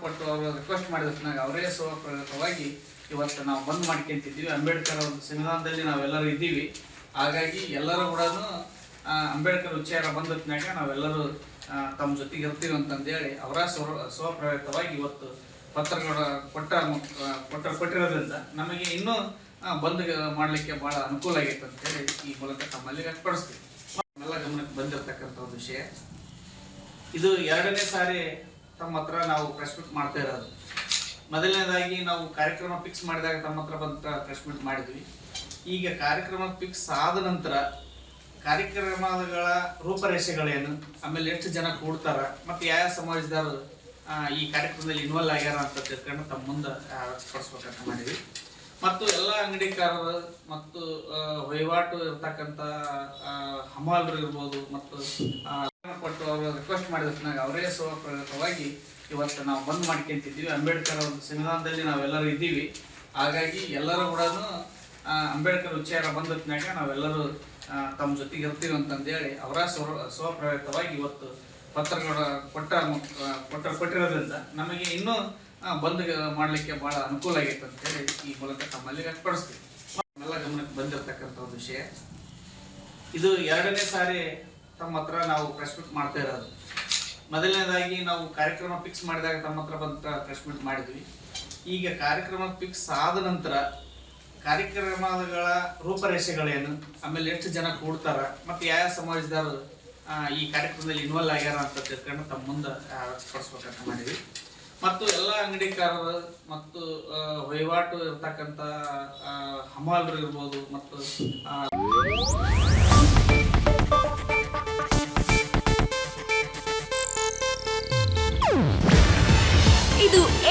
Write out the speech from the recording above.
ಕೊಟ್ಟು ಅವರು ರಿಕ್ವೆಸ್ಟ್ ಮಾಡಿದ ಅವರೇ ಸ್ವಪ್ರೇರಕವಾಗಿ ಇವತ್ತು ನಾವು ಬಂದ್ ಮಾಡ್ಕೊಂತಿದ್ದೀವಿ. ಅಂಬೇಡ್ಕರ್ ಒಂದು ಸಂವಿಧಾನದಲ್ಲಿ ನಾವೆಲ್ಲರೂ ಇದ್ದೀವಿ. ಹಾಗಾಗಿ ಎಲ್ಲರೂ ಕೂಡ ಅಂಬೇಡ್ಕರ್ ಉಚ್ಚಾರ ಬಂದತ್ನಾಗ ನಾವೆಲ್ಲರೂ ಆ, ತಮ್ಮ ಜೊತೆಗೆ ಇರ್ತೀವಿ ಅಂತಂದೇಳಿ ಅವರ ಸ್ವ ಸ್ವಪ್ರೇರಿತವಾಗಿ ಇವತ್ತು ಪತ್ರಗಳ ಕೊಟ್ಟ ಕೊಟ್ಟ ಕೊಟ್ಟಿರೋದ್ರಿಂದ ನಮಗೆ ಇನ್ನೂ ಬಂದ್ ಮಾಡಲಿಕ್ಕೆ ಬಹಳ ಅನುಕೂಲ ಆಗೈತೆ ಅಂತೇಳಿ ಈ ಮೂಲಕ ತಮ್ಮಲ್ಲಿ ವ್ಯಕ್ತಪಡಿಸ್ತೀವಿ. ಎಲ್ಲ ಗಮನಕ್ಕೆ ಬಂದಿರತಕ್ಕಂಥ ಒಂದು ವಿಷಯ. ಇದು ಎರಡನೇ ಸಾರಿ ತಮ್ಮ ಹತ್ರ ನಾವು ಪ್ರೆಸ್ ಮೀಟ್ ಮಾಡ್ತಾ ಇರೋದು. ಮೊದಲನೇದಾಗಿ ನಾವು ಕಾರ್ಯಕ್ರಮ ಫಿಕ್ಸ್ ಮಾಡಿದಾಗ ತಮ್ಮ ಹತ್ರ ಬಂತ ಪ್ರೆಸ್ ಮೀಟ್ ಮಾಡಿದ್ವಿ. ಈಗ ಕಾರ್ಯಕ್ರಮ ಫಿಕ್ಸ್ ಆದ ನಂತರ ಕಾರ್ಯಕ್ರಮಗಳ ರೂಪರೇಷೆಗಳೇನು? ಆಮೇಲೆ ಎಷ್ಟು ಜನ ಕೂಡ್ತಾರ? ಮತ್ತೆ ಯಾವ ಸಮಾಜದವರು ಈ ಕಾರ್ಯಕ್ರಮದಲ್ಲಿ ಇನ್ವಾಲ್ವ್ ಆಗ್ಯಾರ ಅಂತ ತಿಳ್ಕೊಂಡು ತಮ್ಮ ಮುಂದೆ ವ್ಯಕ್ತಪಡಿಸ್ಬೇಕಂತ ಮಾಡಿದ್ವಿ. ಮತ್ತು ಎಲ್ಲ ಅಂಗಡಿಕಾರರು ಮತ್ತು ವಹಿವಾಟು ಇರ್ತಕ್ಕಂಥ ಹಮಾಲರು ಇರ್ಬೋದು ಮತ್ತು ಅವರು ರಿಕ್ವೆಸ್ಟ್ ಮಾಡಿದಾಗ ಅವರೇ ಸ್ವಪ್ರೇರಕವಾಗಿ ಇವತ್ತು ನಾವು ಬಂದ್ ಮಾಡ್ಕೊಂತಿದ್ದೀವಿ. ಅಂಬೇಡ್ಕರ್ ಒಂದು ಸಂವಿಧಾನದಲ್ಲಿ ನಾವೆಲ್ಲರೂ ಇದ್ದೀವಿ. ಹಾಗಾಗಿ ಎಲ್ಲರೂ ಕೂಡ ಅಂಬೇಡ್ಕರ್ ಉಚ್ಚಾರ ಬಂದತ್ನಾಗ ನಾವೆಲ್ಲರೂ ತಮ್ಮ ಜೊತೆಗೆ ಇರ್ತೀವಿ ಅಂತಂದೇಳಿ ಅವರ ಸ್ವ ಸ್ವಪ್ರೇರಿತವಾಗಿ ಇವತ್ತು ಪತ್ರಗಳ ಕೊಟ್ಟ ಕೊಟ್ಟ, ಕೊಟ್ಟಿರೋದ್ರಿಂದ ನಮಗೆ ಇನ್ನೂ ಬಂದ್ ಮಾಡಲಿಕ್ಕೆ ಬಹಳ ಅನುಕೂಲ ಆಗೈತೆ ಅಂತೇಳಿ ಈ ಮೂಲಕ ತಮ್ಮಲ್ಲಿ ವ್ಯಕ್ತಪಡಿಸ್ತೀವಿ. ಎಲ್ಲ ಗಮನಕ್ಕೆ ಬಂದಿರತಕ್ಕಂಥ ಒಂದು ವಿಷಯ. ಇದು ಎರಡನೇ ಸಾರಿ ತಮ್ಮ ಹತ್ರ ನಾವು ಪ್ರೆಸ್ ಮೀಟ್ ಮಾಡ್ತಾ ಇರೋದು. ಮೊದಲನೇದಾಗಿ ನಾವು ಕಾರ್ಯಕ್ರಮ ಫಿಕ್ಸ್ ಮಾಡಿದಾಗ ತಮ್ಮ ಹತ್ರ ಬಂತ ಪ್ರೆಸ್ ಮೀಟ್ ಮಾಡಿದ್ವಿ. ಈಗ ಕಾರ್ಯಕ್ರಮ ಫಿಕ್ಸ್ ಆದ ನಂತರ ಕಾರ್ಯಕ್ರಮಗಳ ರೂಪರೇಷೆಗಳೇನು? ಆಮೇಲೆ ಎಷ್ಟು ಜನ ಕೂಡ್ತಾರ? ಮತ್ತೆ ಯಾವ ಸಮಾಜದವರು ಈ ಕಾರ್ಯಕ್ರಮದಲ್ಲಿ ಇನ್ವಾಲ್ವ್ ಆಗ್ಯಾರ ಅಂತ ತಿಳ್ಕೊಂಡು ತಮ್ಮ ಮುಂದೆ ವ್ಯಕ್ತಪಡಿಸ್ಬೇಕಂತ ಮಾಡಿದ್ವಿ. ಮತ್ತು ಎಲ್ಲ ಅಂಗಡಿಕಾರರು ಮತ್ತು ವಹಿವಾಟು ಇರ್ತಕ್ಕಂಥ ಹಮಾಲರು ಇರ್ಬೋದು ಮತ್ತು